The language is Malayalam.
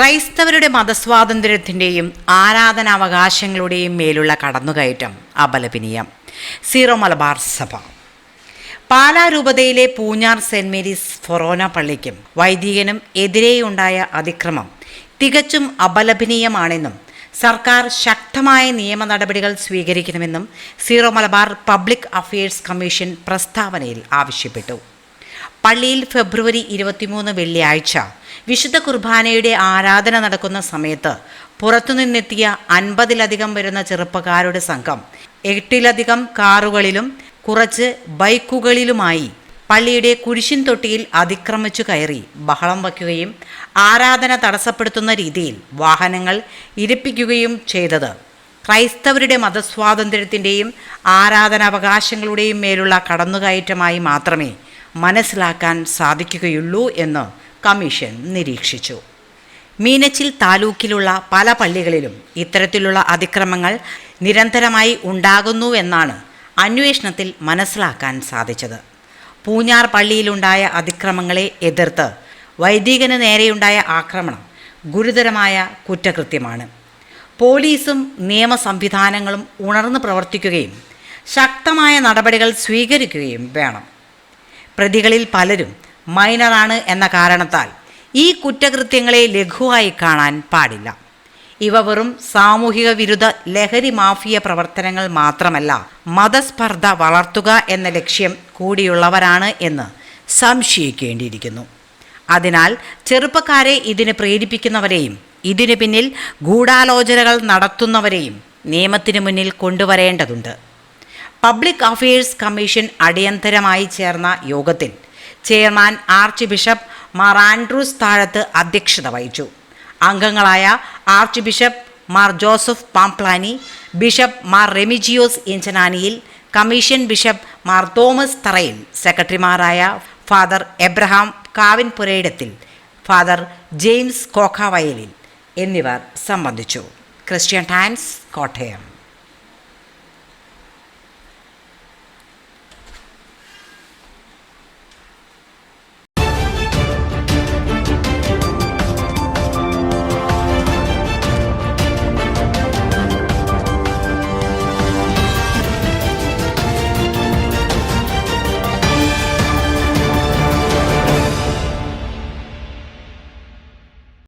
ക്രൈസ്തവരുടെ മതസ്വാതന്ത്ര്യത്തിന്റെയും ആരാധനാവകാശങ്ങളുടെയും മേലുള്ള കടന്നുകയറ്റം അപലപനീയം. സീറോ മലബാർ സഭ. പാലാ രൂപതയിലെ പൂഞ്ഞാർ സെന്റ് മേരീസ് ഫൊറോന പള്ളിക്കും വൈദികനും എതിരെയുണ്ടായ അതിക്രമം തികച്ചും അപലപനീയമാണെന്നും സർക്കാർ ശക്തമായ നിയമ നടപടികൾ സ്വീകരിക്കണമെന്നും Syro Malabar public affairs commission പ്രസ്താവനയിൽ ആവശ്യപ്പെട്ടു. പള്ളിയിൽ ഫെബ്രുവരി ഇരുപത്തിമൂന്ന് വെള്ളിയാഴ്ച വിശുദ്ധ കുർബാനയുടെ ആരാധന നടക്കുന്ന സമയത്ത് പുറത്തുനിന്നെത്തിയ അൻപതിലധികം വരുന്ന ചെറുപ്പക്കാരുടെ സംഘം എട്ടിലധികം കാറുകളിലും കുറച്ച് ബൈക്കുകളിലുമായി പള്ളിയുടെ കുരിശിൻ തൊട്ടിയിൽ അതിക്രമിച്ചു കയറി ബഹളം വയ്ക്കുകയും ആരാധന തടസ്സപ്പെടുത്തുന്ന രീതിയിൽ വാഹനങ്ങൾ ഇരിപ്പിക്കുകയും ചെയ്തത്. ക്രൈസ്തവരുടെ മതസ്വാതന്ത്ര്യത്തിന്റെയും ആരാധനാവകാശങ്ങളുടെയും മേലുള്ള കടന്നുകയറ്റമായി മാത്രമേ മനസ്സിലാക്കാൻ സാധിക്കുകയുള്ളൂ എന്ന് കമ്മീഷൻ നിരീക്ഷിച്ചു. മീനച്ചിൽ താലൂക്കിലുള്ള പല പള്ളികളിലും ഇത്തരത്തിലുള്ള അതിക്രമങ്ങൾ നിരന്തരമായി ഉണ്ടാകുന്നുവെന്നാണ് അന്വേഷണത്തിൽ മനസ്സിലാക്കാൻ സാധിച്ചത്. പൂഞ്ഞാർ പള്ളിയിലുണ്ടായ അതിക്രമങ്ങളെ എതിർത്ത് വൈദികന് നേരെയുണ്ടായ ആക്രമണം ഗുരുതരമായ കുറ്റകൃത്യമാണ്. പോലീസും നിയമ സംവിധാനങ്ങളും ഉണർന്ന് പ്രവർത്തിക്കുകയും ശക്തമായ നടപടികൾ സ്വീകരിക്കുകയും വേണം. പ്രതികളിൽ പലരും മൈനറാണ് എന്ന കാരണത്താൽ ഈ കുറ്റകൃത്യങ്ങളെ ലഘുവായി കാണാൻ പാടില്ല. ഇവ വെറും സാമൂഹിക വിരുദ്ധ ലഹരി മാഫിയ പ്രവർത്തനങ്ങൾ മാത്രമല്ല മതസ്പർദ്ധ വളർത്തുക എന്ന ലക്ഷ്യം കൂടിയുള്ളവരാണ് എന്ന് സംശയിക്കേണ്ടിയിരിക്കുന്നു. അതിനാൽ ചെറുപ്പക്കാരെ ഇതിന് പ്രേരിപ്പിക്കുന്നവരെയും ഇതിനു പിന്നിൽ ഗൂഢാലോചനകൾ നടത്തുന്നവരെയും നിയമത്തിനു മുന്നിൽ കൊണ്ടുവരേണ്ടതുണ്ട്. പബ്ലിക് അഫയേഴ്സ് കമ്മീഷൻ അടിയന്തരമായി ചേർന്ന യോഗത്തിൽ chairman archbishop Mar Andrews Thazhath അധ്യക്ഷത വഹിച്ചു. അംഗങ്ങളായ archbishop Mar Joseph Pamplany bishop Mar Remigiose Inchananiyil commission bishop Mar Thomas Tharayil സെക്രട്ടറിമാരായ father Abraham Kavinpurayidathil father James Kokkavayalil എന്നിവർ സംബന്ധിച്ചു. Christian Times Kottayam.